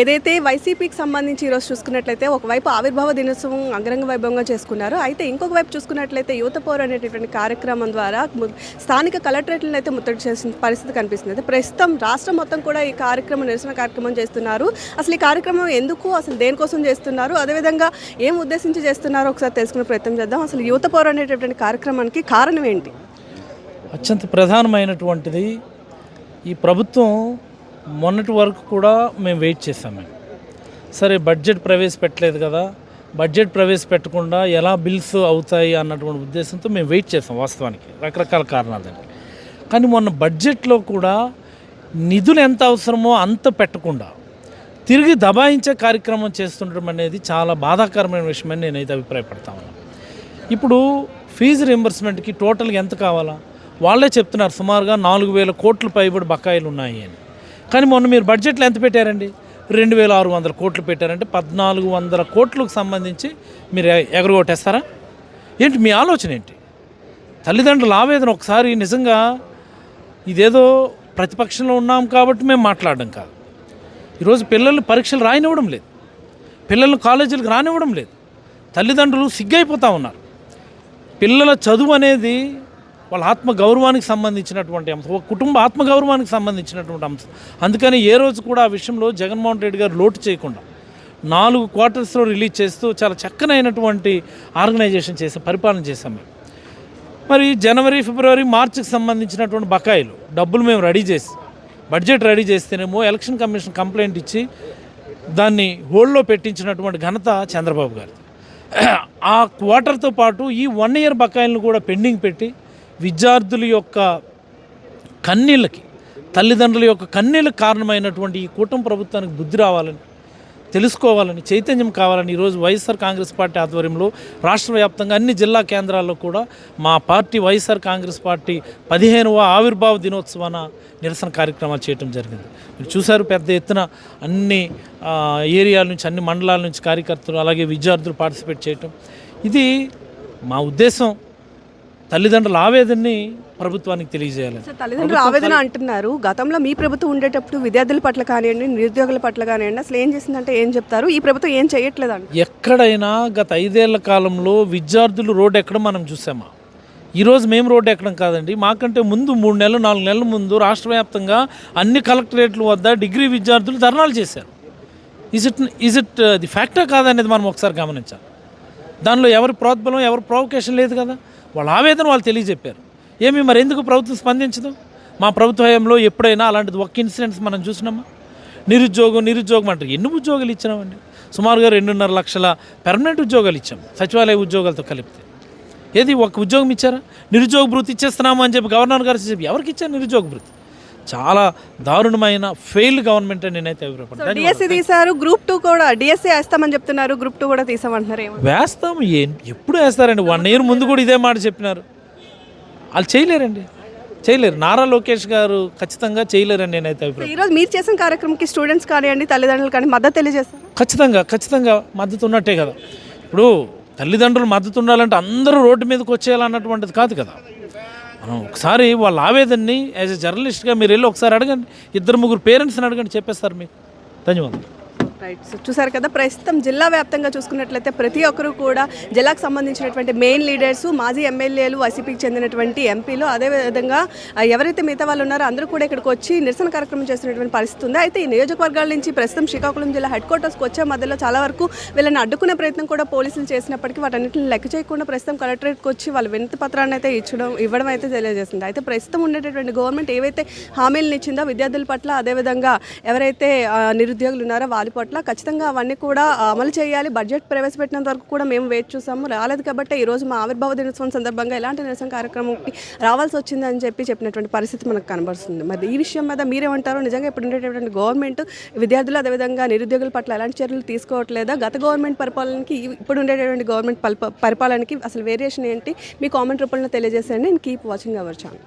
ఏదైతే వైసీపీకి సంబంధించి ఈరోజు చూసుకున్నట్లయితే ఒకవైపు ఆవిర్భావ దినోత్సవం అంగరంగ వైభవంగా చేసుకున్నారు. అయితే ఇంకొక వైపు చూసుకున్నట్లయితే యువత పౌరు అనేటటువంటి కార్యక్రమం ద్వారా స్థానిక కలెక్టరేట్లను అయితే ముట్టడి చేసిన పరిస్థితి కనిపిస్తుంది. అయితే ప్రస్తుతం రాష్ట్రం మొత్తం కూడా ఈ కార్యక్రమం నిరసన కార్యక్రమం చేస్తున్నారు. అసలు ఈ కార్యక్రమం ఎందుకు అసలు దేనికోసం చేస్తున్నారు అదేవిధంగా ఏం ఉద్దేశించి చేస్తున్నారో ఒకసారి తెలుసుకునే ప్రయత్నం చేద్దాం. అసలు యువత పౌరు అనేటటువంటి కార్యక్రమానికి కారణం ఏంటి? అత్యంత ప్రధానమైనటువంటిది ఈ ప్రభుత్వం మొన్నటి వరకు కూడా మేము వెయిట్ చేసాం మేము. సరే బడ్జెట్ ప్రవేశపెట్టలేదు కదా. బడ్జెట్ ప్రవేశపెట్టకుండా ఎలా బిల్స్ అవుతాయి అన్నటువంటి ఉద్దేశంతో మేము వెయిట్ చేసాం వాస్తవానికి రకరకాల కారణాలండి కానీ మొన్న బడ్జెట్లో కూడా నిధులు ఎంత అవసరమో అంత పెట్టకుండా తిరిగి దబాయించే కార్యక్రమం చేస్తుండడం అనేది చాలా బాధాకరమైన విషయమని నేనైతే అభిప్రాయపడతాను ఇప్పుడు ఫీజు రింబర్స్మెంట్కి టోటల్గా ఎంత కావాలా? వాళ్ళే చెప్తున్నారు సుమారుగా నాలుగు వేల కోట్ల పైబడి బకాయిలు ఉన్నాయి అని. కానీ మొన్న మీరు బడ్జెట్లో ఎంత పెట్టారండి? రెండు వేల ఆరు వందల కోట్లు పెట్టారంటే పద్నాలుగు వందల కోట్లకు సంబంధించి మీరు ఎగరగొట్టేస్తారా? ఏంటి మీ ఆలోచన ఏంటి? తల్లిదండ్రుల ఆవేదన ఒకసారి నిజంగా ఇదేదో ప్రతిపక్షంలో ఉన్నాం కాబట్టి మేము మాట్లాడడం కాదు. ఈరోజు పిల్లలు పరీక్షలు రాయనివ్వడం లేదు. పిల్లలు కాలేజీలకు రానివ్వడం లేదు. తల్లిదండ్రులు సిగ్గైపోతూ ఉన్నారు. పిల్లల చదువు అనేది వాళ్ళ ఆత్మగౌరవానికి సంబంధించినటువంటి అంశం. ఒక కుటుంబ ఆత్మగౌరవానికి సంబంధించినటువంటి అంశం. అందుకని ఏ రోజు కూడా ఆ విషయంలో జగన్మోహన్ రెడ్డి గారు లోటు చేయకుండా నాలుగు క్వార్టర్స్లో రిలీజ్ చేస్తూ చాలా చక్కనైనటువంటి ఆర్గనైజేషన్ చేసాం పరిపాలన చేశాం మేము. మరి జనవరి ఫిబ్రవరి మార్చికి సంబంధించినటువంటి బకాయిలు డబ్బులు మేము రెడీ చేసి బడ్జెట్ రెడీ చేస్తేనేమో ఎలక్షన్ కమిషన్ కంప్లైంట్ ఇచ్చి దాన్ని హోల్డ్లో పెట్టించినటువంటి ఘనత చంద్రబాబు గారి ఆ క్వార్టర్తో పాటు ఈ వన్ ఇయర్ బకాయిలను కూడా పెండింగ్ పెట్టి విద్యార్థుల యొక్క కన్నీళ్ళకి తల్లిదండ్రుల యొక్క కన్నీళ్ళకి కారణమైనటువంటి ఈ కూటమి ప్రభుత్వానికి బుద్ధి రావాలని తెలుసుకోవాలని చైతన్యం కావాలని ఈరోజు వైఎస్ఆర్ కాంగ్రెస్ పార్టీ ఆధ్వర్యంలో రాష్ట్ర వ్యాప్తంగా అన్ని జిల్లా కేంద్రాల్లో కూడా మా పార్టీ వైఎస్ఆర్ కాంగ్రెస్ పార్టీ పదిహేనవ ఆవిర్భావ దినోత్సవాన నిరసన కార్యక్రమాలు చేయడం జరిగింది. మీరు చూశారు పెద్ద ఎత్తున అన్ని ఏరియాల నుంచి అన్ని మండలాల నుంచి కార్యకర్తలు అలాగే విద్యార్థులు పార్టిసిపేట్ చేయటం. ఇది మా ఉద్దేశం. తల్లిదండ్రుల ఆవేదనని ప్రభుత్వానికి తెలియజేయాలని సార్ తల్లిదండ్రులు ఆవేదన అంటున్నారు. గతంలో మీ ప్రభుత్వం ఉండేటప్పుడు విద్యార్థుల పట్ల కానివ్వండి నిరుద్యోగుల పట్ల కానివ్వండి అసలు ఏం చేసిందంటే ఏం చెప్తారు? ఈ ప్రభుత్వం ఏం చేయట్లేదండి ఎక్కడైనా గత ఐదేళ్ళ కాలంలో విద్యార్థులు రోడ్డు ఎక్కడం మనం చూసామా? ఈరోజు మేము రోడ్డు ఎక్కడం కాదండి. మాకంటే ముందు మూడు నెలలు నాలుగు నెలల ముందు రాష్ట్ర వ్యాప్తంగా అన్ని కలెక్టరేట్ల వద్ద డిగ్రీ విద్యార్థులు ధర్నాలు చేశారు. Is it is it the ఫ్యాక్టా కాదనేది మనం ఒకసారి గమనించాలి. దానిలో ఎవరి ప్రోద్బలం ఎవరి ప్రొవకేషన్ లేదు కదా? వాళ్ళ ఆవేదన వాళ్ళు తెలియజెప్పారు. ఏమి మరి ఎందుకు ప్రభుత్వం స్పందించదు? మా ప్రభుత్వ హయాంలో ఎప్పుడైనా అలాంటిది ఒక్క ఇన్సిడెంట్స్ మనం చూసినామా? నిరుద్యోగం నిరుద్యోగం అంటారు. ఎన్ని ఉద్యోగాలు ఇచ్చినామండి? సుమారుగా రెండున్నర లక్షల పెర్మనెంట్ ఉద్యోగాలు ఇచ్చాం. సచివాలయ ఉద్యోగాలతో కలిపితే. ఏది ఒక ఉద్యోగం ఇచ్చారా? నిరుద్యోగ భృతి ఇచ్చేస్తున్నాము అని చెప్పి గవర్నర్ గారు చెప్పి ఎవరికి ఇచ్చారు నిరుద్యోగ భృతి? చాలా దారుణమైన ఫెయిల్డ్ గవర్నమెంట్ అని నేనైతే అభిప్రాయపడ్డాను. డిఎస్సి తీశారు గ్రూప్ టూ కూడా డిఎస్సి వేస్తామని చెప్తున్నారు గ్రూప్ టూ కూడా తీసామంటున్నారు ఏమో. వేస్తాం ఏం ఎప్పుడు వేస్తారండి? వన్ ఇయర్ ముందు కూడా ఇదే మాట చెప్పినారు. వాళ్ళు చేయలేరండి. చేయలేరు. నారా లోకేష్ గారు ఖచ్చితంగా చేయలేరని నేనైతే అభిప్రాయం. ఈరోజు మీరు చేసిన కార్యక్రమంకి స్టూడెంట్స్ కానివ్వండి తల్లిదండ్రులు కానీ మద్దతు తెలియజేస్తారు? ఖచ్చితంగా ఖచ్చితంగా మద్దతు ఉన్నట్టే కదా. ఇప్పుడు తల్లిదండ్రులు మద్దతు ఉండాలంటే అందరూ రోడ్డు మీదకి వచ్చేయాలన్నటువంటిది కాదు కదా. మనం ఒకసారి వాళ్ళ ఆవేదనని యాజ్ ఎ జర్నలిస్ట్గా మీరు వెళ్ళి ఒకసారి అడగండి. ఇద్దరు ముగ్గురు పేరెంట్స్ని అడగండి చెప్పేస్తారు మీకు. ధన్యవాదాలు. రైట్ సో చూసారు కదా ప్రస్తుతం జిల్లా వ్యాప్తంగా చూసుకున్నట్లయితే ప్రతి ఒక్కరు కూడా జిల్లాకు సంబంధించినటువంటి మెయిన్ లీడర్స్ మాజీ ఎమ్మెల్యేలు వైసీపీకి చెందినటువంటి ఎంపీలు అదేవిధంగా ఎవరైతే మిగతా వాళ్ళు ఉన్నారో అందరూ కూడా ఇక్కడికి వచ్చి నిరసన కార్యక్రమం చేస్తున్నటువంటి పరిస్థితి ఉంది. అయితే ఈ నియోజకవర్గాల నుంచి ప్రస్తుతం శ్రీకాకుళం జిల్లా హెడ్ క్వార్టర్స్కి వచ్చే మధ్యలో చాలా వరకు వీళ్ళని అడ్డుకునే ప్రయత్నం కూడా పోలీసులు చేసినప్పటికీ వాటన్నిటిని లెక్క చేయకుండా ప్రస్తుతం కలెక్టరేట్కి వచ్చి వాళ్ళ వినతి పత్రాన్ని అయితే ఇచ్చడం ఇవ్వడం అయితే తెలియజేస్తుంది. అయితే ప్రస్తుతం ఉండేటటువంటి గవర్నమెంట్ ఏవైతే హామీలను ఇచ్చిందో విద్యార్థుల పట్ల అదేవిధంగా ఎవరైతే నిరుద్యోగులు ఉన్నారో వాళ్ళ పట్ల ఖచ్చితంగా అవన్నీ కూడా అమలు చేయాలి. బడ్జెట్ ప్రవేశపెట్టినంత వరకు కూడా మేము వేచి చూసాము. రాలేదు కాబట్టి ఈ రోజు మా ఆవిర్భావ దినోత్సవం సందర్భంగా ఎలాంటి నిరసన కార్యక్రమంకి రావాల్సి వచ్చిందని చెప్పి చెప్పినటువంటి పరిస్థితి మనకు కనబడుతుంది. మరి ఈ విషయం మీద మీరేమంటారో? నిజంగా ఇప్పుడు ఉండేటటువంటి గవర్నమెంట్ విద్యార్థులు అదేవిధంగా నిరుద్యోగుల పట్ల ఎలాంటి చర్యలు తీసుకోవట్లేదా? గత గవర్నమెంట్ పరిపాలనకి ఇప్పుడు ఉండేటటువంటి గవర్నమెంట్ పరిపాలనకి అసలు వేరియేషన్ ఏంటి? మీ కామెంట్ రూపంలో తెలియజేసేయండి. నేను కీప్ వాచింగ్ అవర్ ఛానల్.